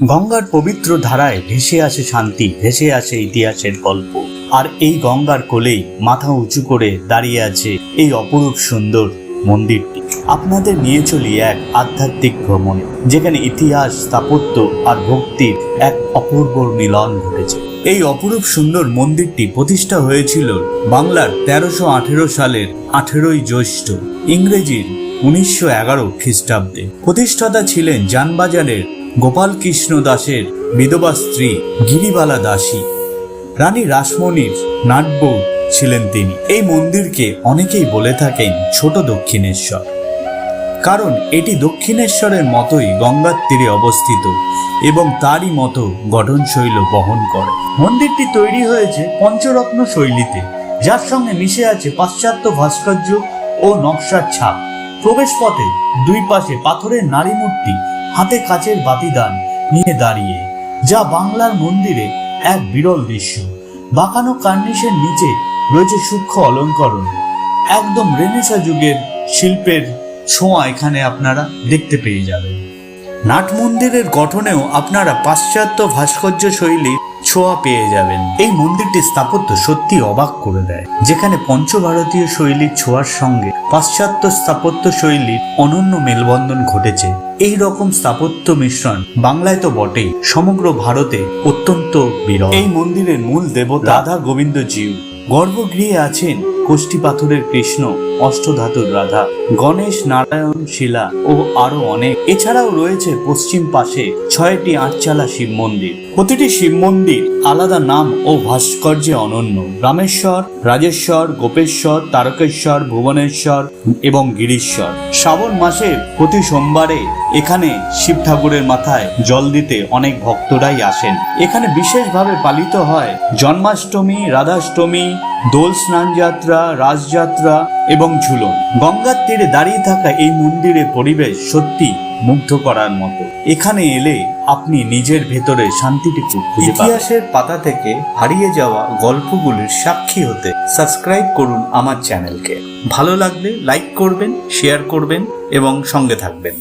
গঙ্গার পবিত্র ধারায় ভেসে আসে শান্তি, ভেসে আসে ইতিহাসের গল্প। আর এই গঙ্গার কোলেই মাথা উঁচু করে দাঁড়িয়ে আছে এই অপরূপ সুন্দর মন্দিরটি। আপনাদের নিয়ে চলি এক আধ্যাত্মিক ভ্রমণে, যেখানে ইতিহাস, স্থাপত্য আর ভক্তির এক অপূর্ব মিলন ঘটেছে। এই অপরূপ সুন্দর মন্দিরটি প্রতিষ্ঠা হয়েছিল বাংলার তেরোশো আঠেরো সালের আঠেরোই জ্যৈষ্ঠ, ইংরেজির উনিশশো এগারো খ্রিস্টাব্দে। প্রতিষ্ঠাতা ছিলেন যানবাজারের গোপাল কৃষ্ণ দাসের বিধবা স্ত্রী গিরিবালা দাসী। রানী রাসমণির নাটবউ ছিলেন তিনি। এই মন্দিরকে অনেকেই বলে থাকেন ছোট দক্ষিণেশ্বর। কারণ এটি দক্ষিণেশ্বরের মতোই গঙ্গার তীরে অবস্থিত এবং তারই মতো গঠনশৈল বহন করে। মন্দিরটি তৈরি হয়েছে পঞ্চরত্ন শৈলীতে, যার সঙ্গে মিশে আছে পাশ্চাত্য ভাস্কর্য ও নকশার ছাপ। প্রবেশ পথে দুই পাশে পাথরের নারী মূর্তি হাতে কাচের বাতিদান নিয়ে দাঁড়িয়ে, যা বাংলার মন্দিরে এক বিরল দৃশ্য। বাঁকানো কার্নিশের নিচে রয়েছে সূক্ষ্ম অলঙ্করণ। একদম রেনেসা যুগের শিল্পের ছোঁয়া এখানে আপনারা দেখতে পেয়ে যাবেন। নাট মন্দিরের গঠনেও আপনারা পাশ্চাত্য ভাস্কর্য শৈলীর ছোঁয়া পেয়ে যাবেন। এই মন্দিরটি স্থাপত্য সত্যি অবাক করে দেয় যেখানে পঞ্চভারতীয় শৈলীর ছোঁয়ার সঙ্গে পাশ্চাত্য স্থাপত্য শৈলীর অনন্য মেলবন্ধন ঘটেছে। এই রকম স্থাপত্য মিশ্রণ বাংলায় তো বটেই সমগ্র ভারতে অত্যন্ত বিরল। এই মন্দিরের মূল দেবতা রাধা গোবিন্দ জিউ গর্ভগৃহে আছেন কোষ্ঠী পাথরের কৃষ্ণ, অষ্টধাতুর রাধা, গণেশ, নারায়ণ, শিলা ও আরও অনেক। এছাড়াও রয়েছে পশ্চিম পাশে ছয়টি আটচালা শিব মন্দির। প্রতিটি শিব মন্দির আলাদা নাম ও ভাস্কর্যে অনন্য। রামেশ্বর, রাজেশ্বর, গোপেশ্বর, তারকেশ্বর, ভুবনেশ্বর এবং গিরিশ্বর। শ্রাবণ মাসে প্রতি সোমবারে এখানে শিব ঠাকুরের মাথায় জল দিতে অনেক ভক্তরাই আসেন। এখানে বিশেষভাবে পালিত হয় জন্মাষ্টমী, রাধাষ্টমী দোল স্নান যাত্রা রাজযাত্রা এবং ঝুলন। গঙ্গার তীরে দাঁড়িয়ে থাকা এই মন্দিরের পরিবেশ সত্যি মুগ্ধ করার মতো। এখানে এলে আপনি নিজের ভেতরে শান্তিটুকু। ইতিহাসের পাতা থেকে হারিয়ে যাওয়া গল্পগুলির সাক্ষী হতে সাবস্ক্রাইব করুন আমার চ্যানেলকে। ভালো লাগলে লাইক করবেন, শেয়ার করবেন এবং সঙ্গে থাকবেন।